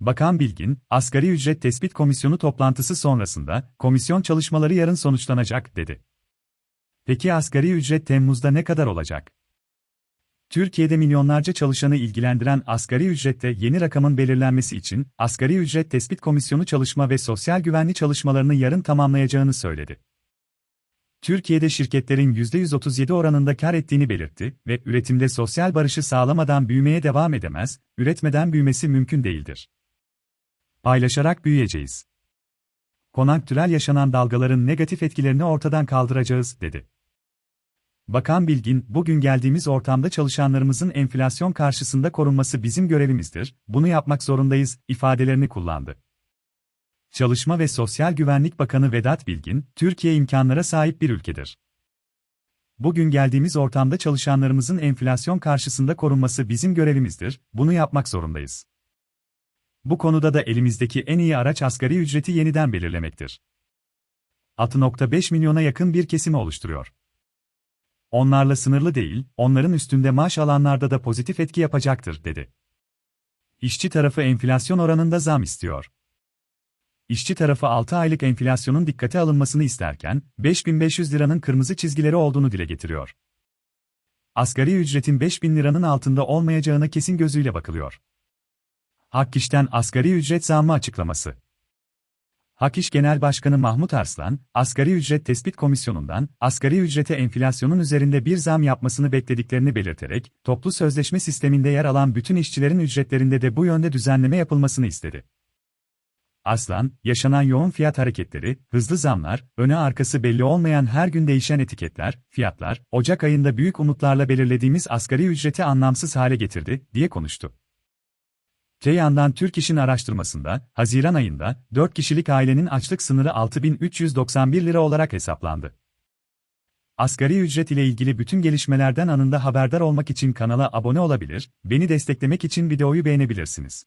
Bakan Bilgin, Asgari Ücret Tespit Komisyonu toplantısı sonrasında, komisyon çalışmaları yarın sonuçlanacak, dedi. Peki asgari ücret Temmuz'da ne kadar olacak? Türkiye'de milyonlarca çalışanı ilgilendiren asgari ücrette yeni rakamın belirlenmesi için, Asgari Ücret Tespit Komisyonu çalışma ve sosyal güvenli çalışmalarını yarın tamamlayacağını söyledi. Türkiye'de şirketlerin %137 oranında kar ettiğini belirtti ve üretimde sosyal barışı sağlamadan büyümeye devam edemez, üretmeden büyümesi mümkün değildir. Paylaşarak büyüyeceğiz. Konanktürel yaşanan dalgaların negatif etkilerini ortadan kaldıracağız, dedi. Bakan Bilgin, bugün geldiğimiz ortamda çalışanlarımızın enflasyon karşısında korunması bizim görevimizdir, bunu yapmak zorundayız, ifadelerini kullandı. Çalışma ve Sosyal Güvenlik Bakanı Vedat Bilgin, Türkiye imkanlara sahip bir ülkedir. Bugün geldiğimiz ortamda çalışanlarımızın enflasyon karşısında korunması bizim görevimizdir, bunu yapmak zorundayız. Bu konuda da elimizdeki en iyi araç asgari ücreti yeniden belirlemektir. 6.5 milyona yakın bir kesimi oluşturuyor. Onlarla sınırlı değil, onların üstünde maaş alanlarda da pozitif etki yapacaktır, dedi. İşçi tarafı enflasyon oranında zam istiyor. İşçi tarafı 6 aylık enflasyonun dikkate alınmasını isterken, 5500 liranın kırmızı çizgileri olduğunu dile getiriyor. Asgari ücretin 5000 liranın altında olmayacağına kesin gözüyle bakılıyor. Hakkiş'ten asgari ücret zammı açıklaması. Hakiş Genel Başkanı Mahmut Arslan, Asgari Ücret Tespit Komisyonu'ndan, asgari ücrete enflasyonun üzerinde bir zam yapmasını beklediklerini belirterek, toplu sözleşme sisteminde yer alan bütün işçilerin ücretlerinde de bu yönde düzenleme yapılmasını istedi. Aslan, yaşanan yoğun fiyat hareketleri, hızlı zamlar, öne arkası belli olmayan her gün değişen etiketler, fiyatlar, Ocak ayında büyük umutlarla belirlediğimiz asgari ücreti anlamsız hale getirdi, diye konuştu. Te yandan Türk İş'in araştırmasında, Haziran ayında, 4 kişilik ailenin açlık sınırı 6391 lira olarak hesaplandı. Asgari ücret ile ilgili bütün gelişmelerden anında haberdar olmak için kanala abone olabilir, beni desteklemek için videoyu beğenebilirsiniz.